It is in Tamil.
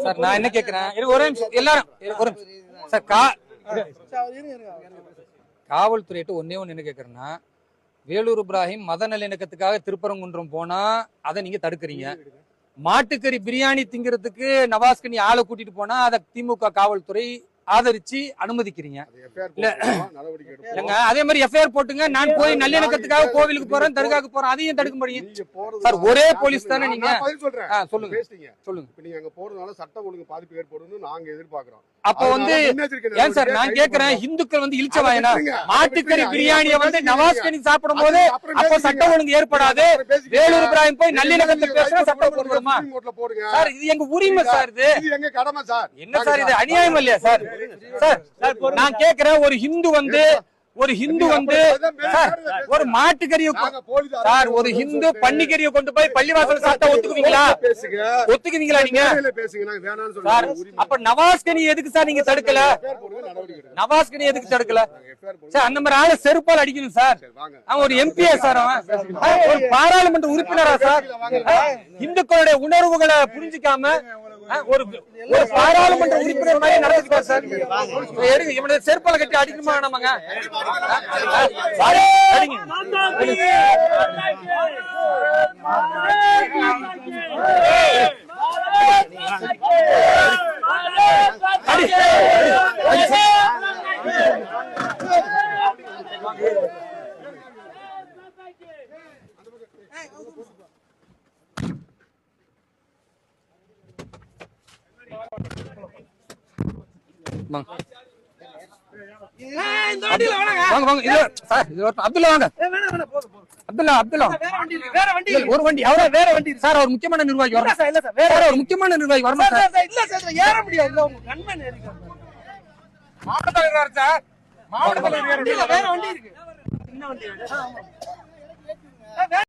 சார் நான் என்ன கேக்குறேன் ஒரே நிமிஷம் எல்லாரும் ஒரு சார் கா காவல்துறையிட்ட ஒன்னே ஒன்று என்ன கேட்குறேன்னா வேலூர் இப்ராஹிம் மத நல்லிணக்கத்துக்காக திருப்பரங்குன்றம் போனா அதை நீங்க தடுக்கிறீங்க மாட்டுக்கறி பிரியாணி திங்கிறதுக்கு நவாஸ்கனி ஆளை கூட்டிட்டு போனா அதை திமுக காவல்துறை ஆதரிச்சு அனுமதிக்கிறீங்க. இல்ல. அதே மாதிரி எஃப்ஐஆர் போட்டுங்க. நான் போய் நல்லிணக்கத்துக்காக கோவிலுக்கு போறேன் தர்காவுக்கு போறேன் அதையும் தடுக்க முடியும். சார், ஒரே போலீஸ் தானே நீங்க? சொல்லுங்க. சொல்லுங்க. நீங்க அங்க போறதுனால சட்டம் ஒழுங்கு பாதிப்பு ஏற்படும்னு நாங்க எதிர்பார்க்கிறோம். அப்ப வந்து ஏன் சார் நான் கேக்குறேன் இந்துக்கள் வந்து இழிச்ச வாயனா? மாட்டுக்கறி பிரியாணியை வந்து நவாஸ்கனி சாப்பிடும் போது அப்ப சட்டம் ஒழுங்கு ஏற்படாது. வேலூர் இப்ராஹிம் போய் நல்லிணக்கத்தை பேசுனா சட்டம் போடுங்க. சார் இது எங்க உரிமை சார். இது. எங்க கடமை சார்? என்ன சார் இது? அநியாயம் இல்லையா சார்? சார் நான் கேக்குறேன் ஒரு ஹிந்து வந்து ஒரு ஹிந்து வந்து ஒரு மாட்டுக்கறியை சார் ஒரு ஹிந்து பன்னிக்கறியை கொண்டு போய் பள்ளிவாசல் சாப்பிட்டா ஒத்துக்குவீங்களா? ஒத்துக்குவீங்களா நீங்க? சார் அப்ப நவாஸ்கனி எதுக்கு சார் நீங்க தடுக்கல. நவாஸ்கனி எதுக்கு தடுக்கல. சார் அந்த மாதிரி ஆளை செருப்பால் அடிக்கணும் சார். அவன் ஒரு எம்பியா சார் அவன். ஒரு பாராளுமன்ற உறுப்பினரா சார்? இந்துக்களுடைய உணர்வுகளை புரிஞ்சுக்காம ஒரு ஒரு பாராளுமன்ற உறுப்பினர் மாதிரி நடந்துக்கிட்டா சார். எடுங்க இவனை செருப்பால கட்டி அடிக்கணுமா வேணாமாங்க ஆ, ஒரு வண்டி அவரா வேற வண்டி. சார் அவர் முக்கியமான நிர்வாகி வரணும். சார், இல்ல சார், வேற அவர் முக்கியமான நிர்வாகி வரணும் சார், இல்ல சார், ஏற முடியாது. இல்ல, உங்க ஏறிக்காரு. மாவட்ட தலைவர் சார். மாவட்ட தலைவர் வேற வண்டி இருக்கு. வண்டி?